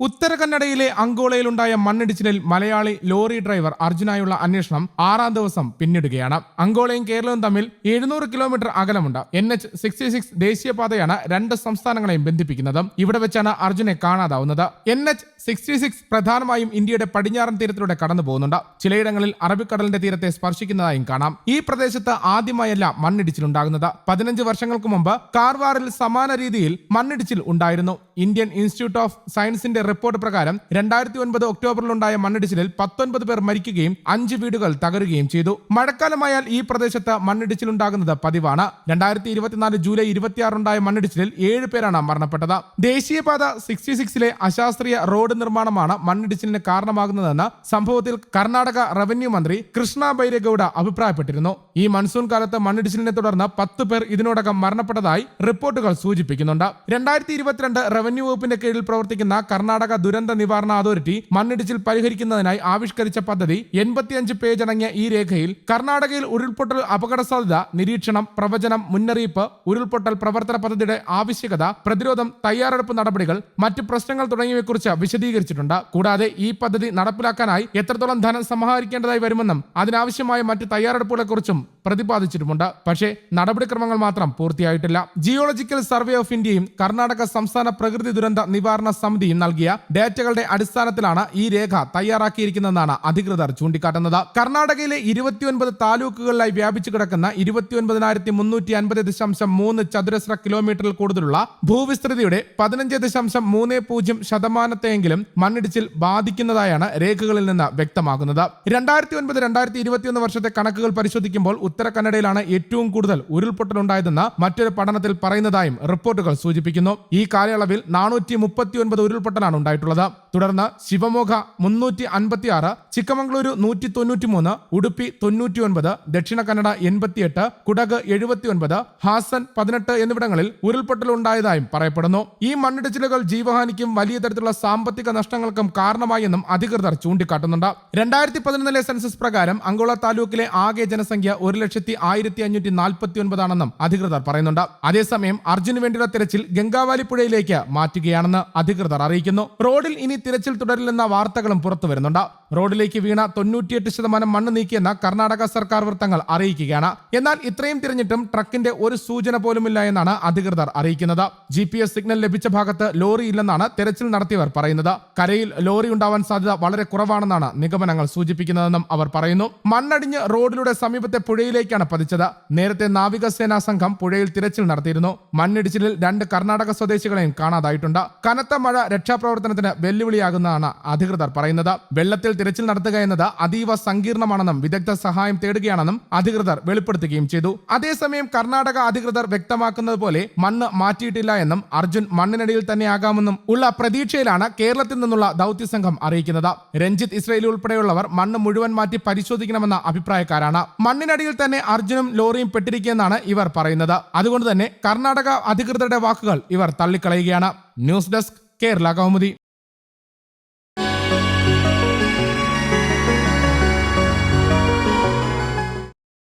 ഉത്തര കന്നഡയിലെ അങ്കോളയിലുണ്ടായ മണ്ണിടിച്ചിലിൽ Malayali lorry driver അർജുനായുള്ള അന്വേഷണം ആറാം ദിവസം പിന്നിടുകയാണ്. അങ്കോളയും കേരളവും തമ്മിൽ എഴുന്നൂറ് കിലോമീറ്റർ അകലമുണ്ട്. എൻ എച്ച് സിക്സ്റ്റി സിക്സ് ദേശീയപാതയാണ് രണ്ട് സംസ്ഥാനങ്ങളെയും ബന്ധിപ്പിക്കുന്നത്. ഇവിടെ വെച്ചാണ് അർജുനെ കാണാതാവുന്നത്. എൻ എച്ച് സിക്സ്റ്റി സിക്സ് പ്രധാനമായും ഇന്ത്യയുടെ പടിഞ്ഞാറൻ തീരത്തിലൂടെ കടന്നു പോകുന്നുണ്ട് ചിലയിടങ്ങളിൽ അറബിക്കടലിന്റെ തീരത്തെ സ്പർശിക്കുന്നതായും കാണാം. ഈ പ്രദേശത്ത് ആദ്യമായല്ല മണ്ണിടിച്ചിലുണ്ടാകുന്നത്. പതിനഞ്ച് വർഷങ്ങൾക്ക് മുമ്പ് കാർവാറിൽ സമാന രീതിയിൽ മണ്ണിടിച്ചിൽ ഉണ്ടായിരുന്നു. ഇന്ത്യൻ ഇൻസ്റ്റിറ്റ്യൂട്ട് ഓഫ് സയൻസിന്റെ റിപ്പോർട്ട് പ്രകാരം രണ്ടായിരത്തി ഒൻപത് ഒക്ടോബറിലുണ്ടായ മണ്ണിടിച്ചിലിൽ പത്തൊൻപത് പേർ മരിക്കുകയും അഞ്ച് വീടുകൾ തകരുകയും ചെയ്തു. മഴക്കാലമായാൽ ഈ പ്രദേശത്ത് മണ്ണിടിച്ചിലുണ്ടാകുന്നത് പതിവാണ്. രണ്ടായിരത്തി ഇരുപത്തിനാല് ജൂലൈ ഇരുപത്തിയാറുണ്ടായ മണ്ണിടിച്ചിലിൽ ഏഴ് പേരാണ് മരണപ്പെട്ടത്. ദേശീയപാത സിക്സ്റ്റി സിക്സിലെ അശാസ്ത്രീയ റോഡ് നിർമ്മാണമാണ് മണ്ണിടിച്ചിലിന് കാരണമാകുന്നതെന്ന് സംഭവത്തിൽ കർണാടക റവന്യൂ മന്ത്രി കൃഷ്ണ ബൈരഗൌഡ അഭിപ്രായപ്പെട്ടിരുന്നു. ഈ മൺസൂൺ കാലത്ത് മണ്ണിടിച്ചിലിനെ തുടർന്ന് പത്ത് പേർ ഇതിനോടകം മരണപ്പെട്ടതായി റിപ്പോർട്ടുകൾ സൂചിപ്പിക്കുന്നുണ്ട്. രണ്ടായിരത്തി ഇരുപത്തിരണ്ട് റവന്യൂ വകുപ്പിന്റെ കീഴിൽ പ്രവർത്തിക്കുന്ന കർണാടക ദുരന്ത നിവാരണ അതോറിറ്റി മണ്ണിടിച്ചിൽ പരിഹരിക്കുന്നതിനായി ആവിഷ്കരിച്ച പദ്ധതി എൺപത്തിയഞ്ച് പേജ് അടങ്ങിയ ഈ രേഖയിൽ കർണാടകയിൽ ഉരുൾപൊട്ടൽ അപകട സാധ്യത നിരീക്ഷണം പ്രവചനം മുന്നറിയിപ്പ് ഉരുൾപൊട്ടൽ പ്രവർത്തന പദ്ധതിയുടെ ആവശ്യകത പ്രതിരോധം തയ്യാറെടുപ്പ് നടപടികൾ മറ്റ് പ്രശ്നങ്ങൾ തുടങ്ങിയവയെക്കുറിച്ച് വിശദീകരിച്ചിട്ടുണ്ട്. കൂടാതെ ഈ പദ്ധതി നടപ്പിലാക്കാനായി എത്രത്തോളം ധനം സമാഹരിക്കേണ്ടതായി വരുമെന്നും അതിനാവശ്യമായ മറ്റ് തയ്യാറെടുപ്പുകളെക്കുറിച്ചും പ്രതിപാദിച്ചിട്ടുമുണ്ട്. പക്ഷേ നടപടിക്രമങ്ങൾ മാത്രം പൂർത്തിയായിട്ടില്ല. ജിയോളജിക്കൽ സർവേ ഓഫ് ഇന്ത്യയും കർണാടക സംസ്ഥാന പ്രകൃതി ദുരന്ത നിവാരണ സമിതിയും നൽകിയ ഡേറ്റകളുടെ അടിസ്ഥാനത്തിലാണ് ഈ രേഖ തയ്യാറാക്കിയിരിക്കുന്നതെന്നാണ് അധികൃതർ ചൂണ്ടിക്കാട്ടുന്നത്. കർണാടകയിലെ ഇരുപത്തിയൊൻപത് താലൂക്കുകളിലായി വ്യാപിച്ചു കിടക്കുന്ന ഇരുപത്തിയൊൻപതിനായിരത്തി മുന്നൂറ്റി അൻപത് ദശാംശം മൂന്ന് ചതുരശ്ര കിലോമീറ്ററിൽ കൂടുതലുള്ള ഭൂവിസ്തൃതിയുടെ പതിനഞ്ച് ദശാംശം മൂന്ന് പൂജ്യം ശതമാനത്തെയെങ്കിലും മണ്ണിടിച്ചിൽ ബാധിക്കുന്നതായാണ് രേഖകളിൽ നിന്ന് വ്യക്തമാകുന്നത്. രണ്ടായിരത്തി ഒൻപത് രണ്ടായിരത്തി ഇരുപത്തിയൊന്ന് വർഷത്തെ കണക്കുകൾ പരിശോധിക്കുമ്പോൾ ഉത്തര കന്നഡയിലാണ് ഏറ്റവും കൂടുതൽ ഉരുൾപൊട്ടലുണ്ടായതെന്ന് മറ്റൊരു പഠനത്തിൽ പറയുന്നതായും റിപ്പോർട്ടുകൾ സൂചിപ്പിക്കുന്നു. ഈ കാലയളവിൽ നാനൂറ്റി മുപ്പത്തിയൊൻപത് ഉരുൾപൊട്ടലാണ് ഉണ്ടായിട്ടുള്ളത്. തുടർന്ന് ശിവമോഗ മുന്നൂറ്റി അൻപത്തി ആറ് ചിക്കമംഗളൂരു നൂറ്റി തൊണ്ണൂറ്റി മൂന്ന് ഉടുപ്പി തൊണ്ണൂറ്റി ഒൻപത് ദക്ഷിണ കന്നഡ എൺപത്തിയെട്ട് കുടക് എഴുപത്തി ഒൻപത് ഹാസൻ പതിനെട്ട് എന്നിവിടങ്ങളിൽ ഉരുൾപൊട്ടൽ ഉണ്ടായതായും പറയപ്പെടുന്നു. ഈ മണ്ണിടിച്ചിലുകൾ ജീവഹാനിക്കും വലിയ തരത്തിലുള്ള സാമ്പത്തിക നഷ്ടങ്ങൾക്കും കാരണമായെന്നും അധികൃതർ ചൂണ്ടിക്കാട്ടുന്നുണ്ട്. രണ്ടായിരത്തി പതിനൊന്നിലെ സെൻസസ് പ്രകാരം അങ്കോള താലൂക്കിലെ ആകെ ജനസംഖ്യ ഒരു ലക്ഷത്തി ആയിരത്തി അഞ്ഞൂറ്റി നാൽപ്പത്തി ഒൻപതാണെന്നും അധികൃതർ പറയുന്നുണ്ട്. അതേസമയം അർജുന് വേണ്ടിയുള്ള തിരച്ചിൽ ഗംഗാവാലി പുഴയിലേക്ക് മാറ്റുകയാണെന്ന് അധികൃതർ അറിയിക്കുന്നു. റോഡിൽ ഇനി തിരച്ചിൽ തുടരില്ലെന്ന വാർത്തകളും പുറത്തു വരുന്നുണ്ട്. റോഡിലേക്ക് വീണ തൊണ്ണൂറ്റിയെട്ട് ശതമാനം മണ്ണ് നീക്കിയെന്ന് കർണാടക സർക്കാർ വൃത്തങ്ങൾ അറിയിക്കുകയാണ്. എന്നാൽ ഇത്രയും തിരഞ്ഞിട്ടും ട്രക്കിന്റെ ഒരു സൂചന പോലുമില്ല എന്നാണ് അധികൃതർ അറിയിക്കുന്നത്. ജി സിഗ്നൽ ലഭിച്ച ഭാഗത്ത് ലോറി ഇല്ലെന്നാണ് തിരച്ചിൽ നടത്തിയവർ പറയുന്നത്. കരയിൽ ലോറി ഉണ്ടാവാൻ സാധ്യത വളരെ കുറവാണെന്നാണ് നിഗമനങ്ങൾ സൂചിപ്പിക്കുന്നതെന്നും അവർ പറയുന്നു. മണ്ണടിഞ്ഞ് റോഡിലൂടെ സമീപത്തെ പുഴയിലേക്കാണ് പതിച്ചത്. നേരത്തെ നാവികസേനാ സംഘം പുഴയിൽ തിരച്ചിൽ നടത്തിയിരുന്നു. മണ്ണിടിച്ചിലിൽ രണ്ട് കർണാടക സ്വദേശികളെയും കാണാതായിട്ടുണ്ട്. കനത്ത മഴ രക്ഷാപ്രവർത്തനത്തിന് വെല്ലുവിളിയാകുന്നതാണ് അധികൃതർ പറയുന്നത്. വെള്ളത്തിൽ തിരച്ചിൽ നടത്തുക എന്നത് അതീവ സങ്കീർണമാണെന്നും വിദഗ്ധ സഹായം തേടുകയാണെന്നും അധികൃതർ വെളിപ്പെടുത്തുകയും ചെയ്തു. അതേസമയം കർണാടക അധികൃതർ വ്യക്തമാക്കുന്നത് പോലെ മണ്ണ് മാറ്റിയിട്ടില്ല എന്നും അർജുൻ മണ്ണിനടിയിൽ തന്നെ തന്നെയാകാമെന്നും ഉള്ള പ്രതീക്ഷയിലാണ് കേരളത്തിൽ നിന്നുള്ള ദൗത്യ സംഘം അറിയിക്കുന്നത്. രഞ്ജിത്ത് ഇസ്രയേലി ഉൾപ്പെടെയുള്ളവർ മണ്ണ് മുഴുവൻ മാറ്റി പരിശോധിക്കണമെന്ന അഭിപ്രായക്കാരാണ്. മണ്ണിനടിയിൽ തന്നെ അർജുനും ലോറിയും പെട്ടിരിക്കുകയെന്നാണ് ഇവർ പറയുന്നത്. അതുകൊണ്ട് തന്നെ കർണാടക അധികൃതരുടെ വാക്കുകൾ ഇവർ തള്ളിക്കളയുകയാണ്. News desk Kerala Kaumudi.